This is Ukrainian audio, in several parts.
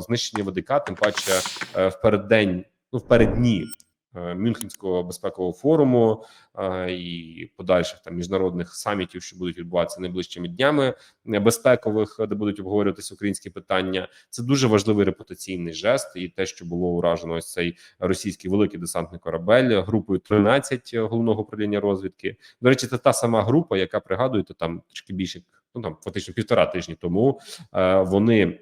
знищення ВДК, тим паче е, в переддень, ну в переддні е, Мюнхенського безпекового форуму е, і подальших там міжнародних самітів, що будуть відбуватися найближчими днями безпекових, де будуть обговорюватися українські питання. Це дуже важливий репутаційний жест, і те, що було уражено ось цей російський великий десантний корабель групою 13 головного управління розвідки. До речі, це та сама група, яка пригадуєте там трішки більше, ну там фактично півтора тижні тому. Вони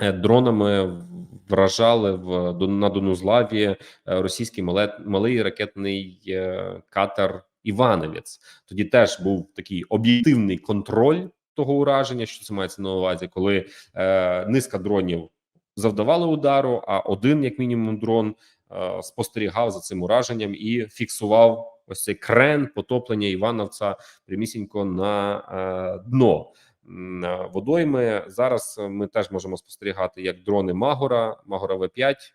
дронами вражали в на Донузлаві е, російський малий ракетний е, катер Івановець. Тоді теж був такий об'єктивний контроль того ураження, що це мається на увазі, коли е, низка дронів завдавали удару, а один, як мінімум, дрон е, спостерігав за цим ураженням і фіксував ось цей крен потоплення Івановця прямісінько на е, дно. Е, Водойми зараз ми теж можемо спостерігати, як дрони Магора, Магора В 5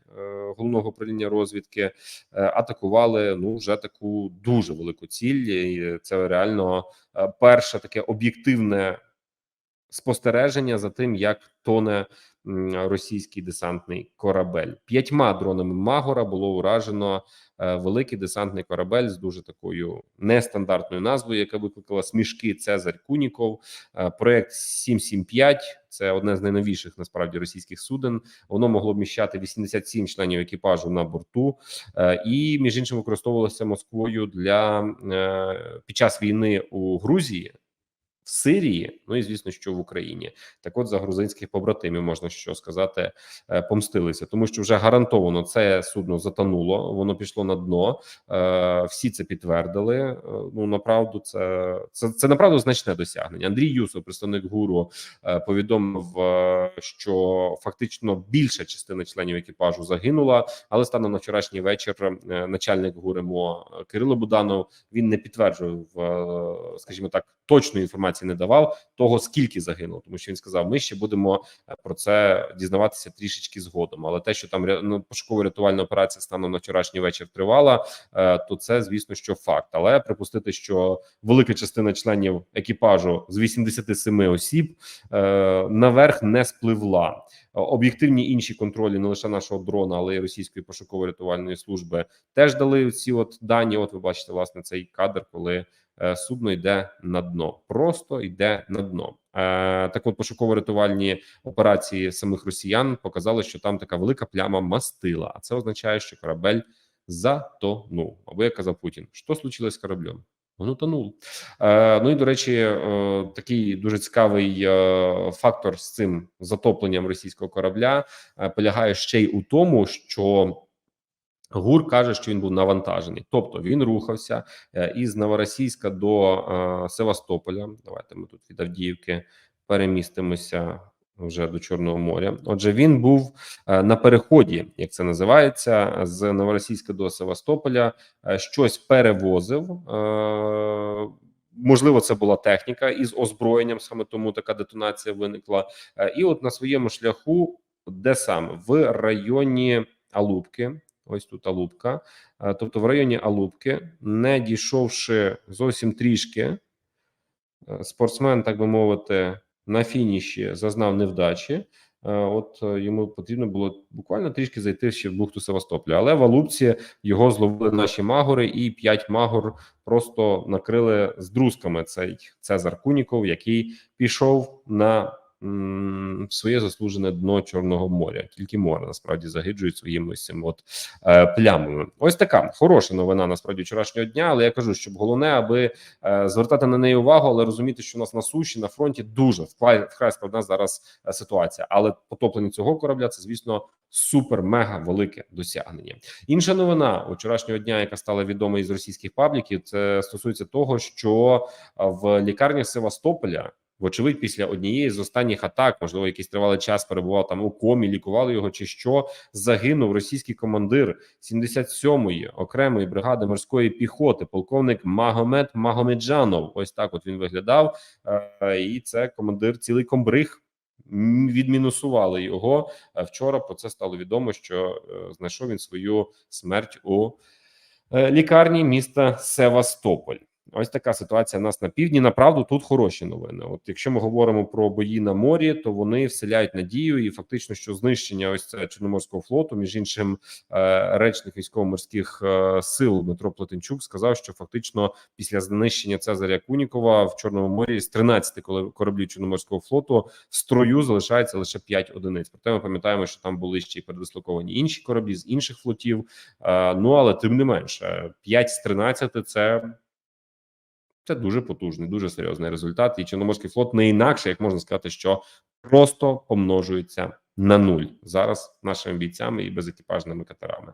головного управління розвідки е, атакували ну вже таку дуже велику ціль. І це реально е, перше таке об'єктивне спостереження за тим, як тоне російський десантний корабель. П'ятьма дронами Магора було уражено е, великий десантний корабель з дуже такою нестандартною назвою, яка викликала смішки. Цезарь Куніков. Е, Проект 775 – це одне з найновіших насправді російських суден. Воно могло вміщати 87 членів екіпажу на борту, е, і між іншим використовувалося Москвою для під час війни у Грузії. Сирії, ну і звісно, що в Україні, так от за грузинських побратимів можна що сказати, е, помстилися, тому що вже гарантовано це судно затонуло, воно пішло на дно. Е, Всі це підтвердили. Е, Ну направду, це це, це направду значне досягнення. Андрій Юсов, представник гуру, повідомив, що фактично більша частина членів екіпажу загинула. Але станом на вчорашній вечір начальник ГУРМО Кирило Буданов він не підтверджував, скажімо так, точної інформації не давав того, скільки загинуло, тому що він сказав: ми ще будемо е, про це дізнаватися трішечки згодом. Але те, що там ну, пошуково рятувальна операція станом на вчорашній вечір тривала, е, то це звісно, що факт. Але припустити, що велика частина членів екіпажу з 87 осіб е, наверх не спливла. Об'єктивні інші контролі не лише нашого дрона, але й російської пошуково-рятувальної служби теж дали ці от дані. От ви бачите, власне, цей кадр, коли судно йде на дно, просто йде на дно. Е, так, от пошуково-рятувальні операції самих росіян показали, що там така велика пляма мастила. А це означає, що корабель затонув. Або як казав Путін, що случилось з кораблем? Воно тонуло. Е, ну і до речі, е, такий дуже цікавий е, фактор з цим затопленням російського корабля е, полягає ще й у тому, що ГУР каже, що він був навантажений, тобто він рухався е, із Новоросійська до е, Севастополя. Давайте ми тут від Авдіївки перемістимося вже до Чорного моря. Отже, він був е, на переході, як це називається, з Новоросійська до Севастополя. Щось перевозив. Можливо, це була техніка із озброєнням, саме тому така детонація виникла. І от на своєму шляху, де саме в районі Алубки, ось тут Алубка, е, тобто в районі Алубки, не дійшовши зовсім трішки, е, спортсмен, так би мовити, на фініші зазнав невдачі. Е, От йому потрібно було буквально трішки зайти ще в бухту Севастополя, але в Алубці його зловили наші магори, і п'ять магор просто накрили з друзками цей Цезар Куніков, який пішов на своє заслужене дно Чорного моря. Тільки море насправді загиджують своїми от е, плямами. Ось така хороша новина насправді вчорашнього дня. Але я кажу, щоб головне, аби е, звертати на неї увагу, але розуміти, що у нас на суші на фронті дуже вкрай складна зараз е, ситуація. Але потоплення цього корабля це звісно супер мега велике досягнення. Інша новина вчорашнього дня, яка стала відома із російських пабліків, це стосується того, що е, в лікарні Севастополя. Вочевидь, після однієї з останніх атак, можливо, якийсь тривалий час перебував там у комі, лікували його чи що. Загинув російський командир 77-ї окремої бригади морської піхоти, полковник Магомед Магомеджанов. Ось так от він виглядав, Е, і це командир цілий комбриг. Відмінусували його Е, вчора. Про це стало відомо, що е, знайшов він свою смерть у лікарні міста Севастополь. Ось така ситуація в нас на півдні. Направду тут хороші новини. От якщо ми говоримо про бої на морі, то вони вселяють надію, і фактично, що знищення ось Чорноморського флоту, між іншим, е, речник військово-морських е, сил Дмитро Плетенчук сказав, що фактично після знищення Цезаря Кунікова в Чорному морі з 13 коле- кораблів Чорноморського флоту в строю залишається лише 5 одиниць. Проте ми пам'ятаємо, що там були ще й передислоковані інші кораблі з інших флотів. Е, Ну але тим не менше, 5 з 13 – це це дуже потужний, дуже серйозний результат. І Чорноморський флот не інакше, як можна сказати, що просто помножується на нуль зараз нашими бійцями і безекіпажними катерами.